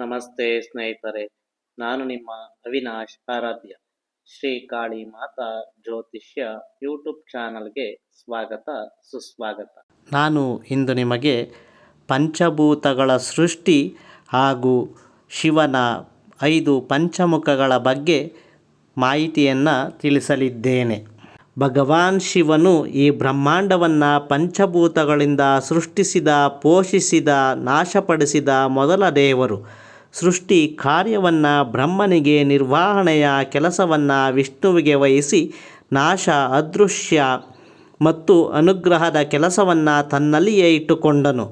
ನಮಸ್ತೆ ಸ್ನೇಹಿತರೆ, ನಾನು ನಿಮ್ಮ ಅವಿನಾಶ್ ಆರಾಧ್ಯ. ಶ್ರೀ ಕಾಳಿ ಮಾತಾ ಜ್ಯೋತಿಷ್ಯ ಯೂಟ್ಯೂಬ್ ಚಾನಲ್ಗೆ ಸ್ವಾಗತ, ಸುಸ್ವಾಗತ. ನಾನು ಇಂದು ನಿಮಗೆ ಪಂಚಭೂತಗಳ ಸೃಷ್ಟಿ ಹಾಗೂ ಶಿವನ ಐದು ಪಂಚಮುಖಗಳ ಬಗ್ಗೆ ಮಾಹಿತಿಯನ್ನು ತಿಳಿಸಲಿದ್ದೇನೆ. ಭಗವಾನ್ ಶಿವನು ಈ ಬ್ರಹ್ಮಾಂಡವನ್ನು ಪಂಚಭೂತಗಳಿಂದ ಸೃಷ್ಟಿಸಿದ, ಪೋಷಿಸಿದ, ನಾಶಪಡಿಸಿದ ಮೊದಲ ದೇವರು. ಸೃಷ್ಟಿ ಕಾರ್ಯವನ್ನು ಬ್ರಹ್ಮನಿಗೆ ನಿರ್ವಹಣೆಯ ಕೆಲಸವನ್ನು ವಿಷ್ಣುವಿಗೆ ವಹಿಸಿ ನಾಶ, ಅದೃಶ್ಯ ಮತ್ತು ಅನುಗ್ರಹದ ಕೆಲಸವನ್ನು ತನ್ನಲ್ಲಿಯೇ ಇಟ್ಟುಕೊಂಡನು.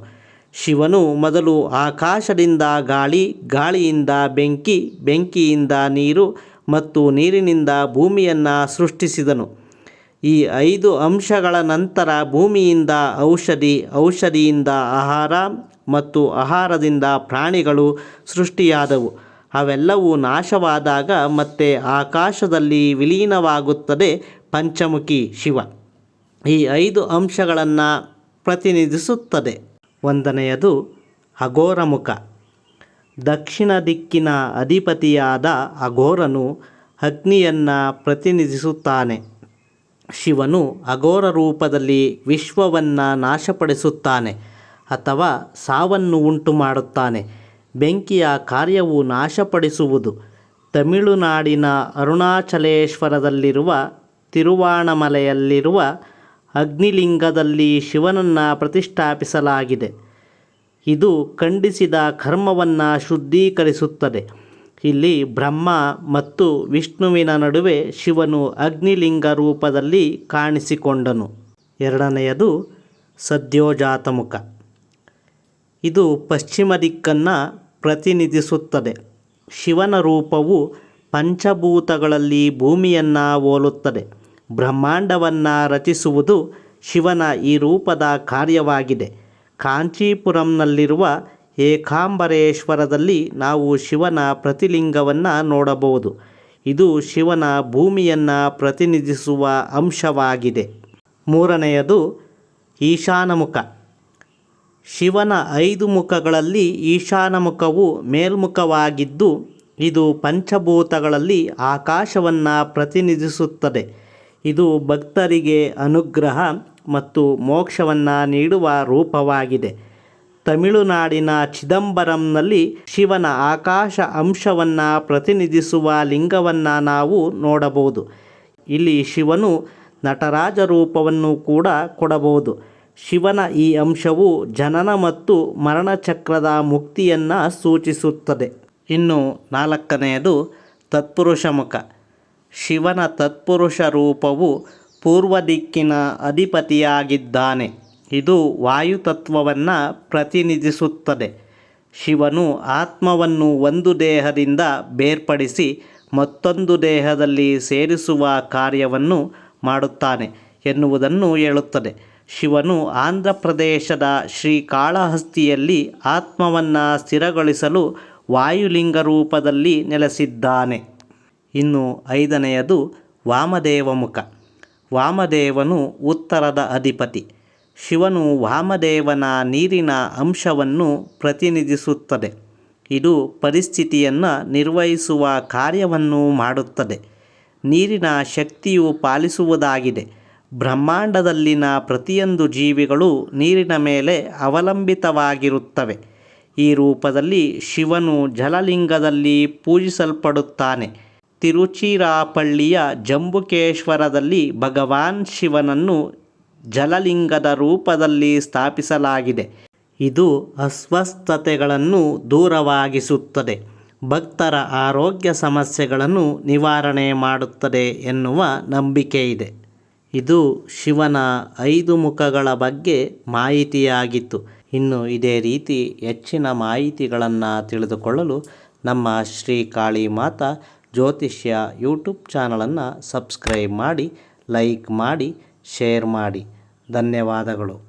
ಶಿವನು ಮೊದಲು ಆಕಾಶದಿಂದ ಗಾಳಿ, ಗಾಳಿಯಿಂದ ಬೆಂಕಿ, ಬೆಂಕಿಯಿಂದ ನೀರು ಮತ್ತು ನೀರಿನಿಂದ ಭೂಮಿಯನ್ನು ಸೃಷ್ಟಿಸಿದನು. ಈ ಐದು ಅಂಶಗಳ ನಂತರ ಭೂಮಿಯಿಂದ ಔಷಧಿ, ಔಷಧಿಯಿಂದ ಆಹಾರ ಮತ್ತು ಆಹಾರದಿಂದ ಪ್ರಾಣಿಗಳು ಸೃಷ್ಟಿಯಾದವು. ಅವೆಲ್ಲವೂ ನಾಶವಾದಾಗ ಮತ್ತೆ ಆಕಾಶದಲ್ಲಿ ವಿಲೀನವಾಗುತ್ತದೆ ಪಂಚಮುಖಿ ಶಿವ. ಈ ಐದು ಅಂಶಗಳನ್ನು ಪ್ರತಿನಿಧಿಸುತ್ತದೆ. ಒಂದನೆಯದು ಅಘೋರಮುಖ. ದಕ್ಷಿಣ ದಿಕ್ಕಿನ ಅಧಿಪತಿಯಾದ ಅಘೋರನು ಅಗ್ನಿಯನ್ನು ಪ್ರತಿನಿಧಿಸುತ್ತಾನೆ. ಶಿವನು ಅಘೋರ ರೂಪದಲ್ಲಿ ವಿಶ್ವವನ್ನು ನಾಶಪಡಿಸುತ್ತಾನೆ. ಅಥವಾ ಸಾವನ್ನು ಉಂಟು ಮಾಡುತ್ತಾನೆ ಬೆಂಕಿಯ ಕಾರ್ಯವು ನಾಶಪಡಿಸುವುದು. ತಮಿಳುನಾಡಿನ ಅರುಣಾಚಲೇಶ್ವರದಲ್ಲಿರುವ ತಿರುವಾಣಮಲೆಯಲ್ಲಿರುವ ಅಗ್ನಿಲಿಂಗದಲ್ಲಿ ಶಿವನನ್ನು ಪ್ರತಿಷ್ಠಾಪಿಸಲಾಗಿದೆ. ಇದು ಖಂಡಿಸಿದ ಕರ್ಮವನ್ನು ಶುದ್ಧೀಕರಿಸುತ್ತದೆ. ಇಲ್ಲಿ ಬ್ರಹ್ಮ ಮತ್ತು ವಿಷ್ಣುವಿನ ನಡುವೆ ಶಿವನು ಅಗ್ನಿಲಿಂಗ ರೂಪದಲ್ಲಿ ಕಾಣಿಸಿಕೊಂಡನು. ಎರಡನೆಯದು ಸದ್ಯೋಜಾತಮುಖ. ಇದು ಪಶ್ಚಿಮ ದಿಕ್ಕನ್ನು ಪ್ರತಿನಿಧಿಸುತ್ತದೆ. ಶಿವನ ರೂಪವು ಪಂಚಭೂತಗಳಲ್ಲಿ ಭೂಮಿಯನ್ನು ಹೋಲುತ್ತದೆ. ಬ್ರಹ್ಮಾಂಡವನ್ನು ರಚಿಸುವುದು ಶಿವನ ಈ ರೂಪದ ಕಾರ್ಯವಾಗಿದೆ. ಕಾಂಚೀಪುರಂನಲ್ಲಿರುವ ಏಕಾಂಬರೇಶ್ವರದಲ್ಲಿ ನಾವು ಶಿವನ ಪ್ರತಿಲಿಂಗವನ್ನು ನೋಡಬಹುದು. ಇದು ಶಿವನ ಭೂಮಿಯನ್ನು ಪ್ರತಿನಿಧಿಸುವ ಅಂಶವಾಗಿದೆ. ಮೂರನೆಯದು ಈಶಾನಮುಖ. ಶಿವನ ಐದು ಮುಖಗಳಲ್ಲಿ ಈಶಾನ ಮುಖವು ಮೇಲ್ಮುಖವಾಗಿದ್ದು, ಇದು ಪಂಚಭೂತಗಳಲ್ಲಿ ಆಕಾಶವನ್ನು ಪ್ರತಿನಿಧಿಸುತ್ತದೆ. ಇದು ಭಕ್ತರಿಗೆ ಅನುಗ್ರಹ ಮತ್ತು ಮೋಕ್ಷವನ್ನು ನೀಡುವ ರೂಪವಾಗಿದೆ. ತಮಿಳುನಾಡಿನ ಚಿದಂಬರಂನಲ್ಲಿ ಶಿವನ ಆಕಾಶ ಅಂಶವನ್ನು ಪ್ರತಿನಿಧಿಸುವ ಲಿಂಗವನ್ನು ನಾವು ನೋಡಬಹುದು. ಇಲ್ಲಿ ಶಿವನು ನಟರಾಜ ರೂಪವನ್ನು ಕೂಡ ಕೊಡಬಹುದು. ಶಿವನ ಈ ಅಂಶವು ಜನನ ಮತ್ತು ಮರಣಚಕ್ರದ ಮುಕ್ತಿಯನ್ನು ಸೂಚಿಸುತ್ತದೆ. ಇನ್ನು ನಾಲ್ಕನೆಯದು ತತ್ಪುರುಷ ಮುಖ. ಶಿವನ ತತ್ಪುರುಷ ರೂಪವು ಪೂರ್ವ ದಿಕ್ಕಿನ ಅಧಿಪತಿಯಾಗಿದ್ದಾನೆ. ಇದು ವಾಯುತತ್ವವನ್ನು ಪ್ರತಿನಿಧಿಸುತ್ತದೆ. ಶಿವನು ಆತ್ಮವನ್ನು ಒಂದು ದೇಹದಿಂದ ಬೇರ್ಪಡಿಸಿ ಮತ್ತೊಂದು ದೇಹದಲ್ಲಿ ಸೇರಿಸುವ ಕಾರ್ಯವನ್ನು ಮಾಡುತ್ತಾನೆ ಎನ್ನುವುದನ್ನು ಹೇಳುತ್ತದೆ. ಶಿವನು ಆಂಧ್ರ ಪ್ರದೇಶದ ಶ್ರೀಕಾಳಹಸ್ತಿಯಲ್ಲಿ ಆತ್ಮವನ್ನು ಸ್ಥಿರಗೊಳಿಸಲು ವಾಯುಲಿಂಗ ರೂಪದಲ್ಲಿ ನೆಲೆಸಿದ್ದಾನೆ. ಇನ್ನು ಐದನೆಯದು ವಾಮದೇವಮುಖ ವಾಮದೇವನು ಉತ್ತರದ ಅಧಿಪತಿ. ಶಿವನು ವಾಮದೇವನ ನೀರಿನ ಅಂಶವನ್ನು ಪ್ರತಿನಿಧಿಸುತ್ತದೆ. ಇದು ಪರಿಸ್ಥಿತಿಯನ್ನು ನಿರ್ವಹಿಸುವ ಕಾರ್ಯವನ್ನು ಮಾಡುತ್ತದೆ. ನೀರಿನ ಶಕ್ತಿಯು ಪಾಲಿಸುವುದಾಗಿದೆ. ಬ್ರಹ್ಮಾಂಡದಲ್ಲಿನ ಪ್ರತಿಯೊಂದು ಜೀವಿಗಳು ನೀರಿನ ಮೇಲೆ ಅವಲಂಬಿತವಾಗಿರುತ್ತವೆ. ಈ ರೂಪದಲ್ಲಿ ಶಿವನು ಜಲಲಿಂಗದಲ್ಲಿ ಪೂಜಿಸಲ್ಪಡುತ್ತಾನೆ. ತಿರುಚಿರಾಪಳ್ಳಿಯ ಜಂಬುಕೇಶ್ವರದಲ್ಲಿ ಭಗವಾನ್ ಶಿವನನ್ನು ಜಲಲಿಂಗದ ರೂಪದಲ್ಲಿ ಸ್ಥಾಪಿಸಲಾಗಿದೆ. ಇದು ಅಸ್ವಸ್ಥತೆಗಳನ್ನು ದೂರವಾಗಿಸುತ್ತದೆ. ಭಕ್ತರ ಆರೋಗ್ಯ ಸಮಸ್ಯೆಗಳನ್ನು ನಿವಾರಣೆ ಮಾಡುತ್ತದೆ ಎನ್ನುವ ನಂಬಿಕೆ ಇದೆ ಇದು ಶಿವನ ಐದು ಮುಖಗಳ ಬಗ್ಗೆ ಮಾಹಿತಿಯಾಗಿತ್ತು. ಇನ್ನು ಇದೇ ರೀತಿ ಹೆಚ್ಚಿನ ಮಾಹಿತಿಗಳನ್ನು ತಿಳಿದುಕೊಳ್ಳಲು ನಮ್ಮ ಶ್ರೀ ಕಾಳಿ ಮಾತಾ ಜ್ಯೋತಿಷ್ಯ ಯೂಟ್ಯೂಬ್ ಚಾನಲನ್ನು ಸಬ್ಸ್ಕ್ರೈಬ್ ಮಾಡಿ, ಲೈಕ್ ಮಾಡಿ, ಶೇರ್ ಮಾಡಿ. ಧನ್ಯವಾದಗಳು.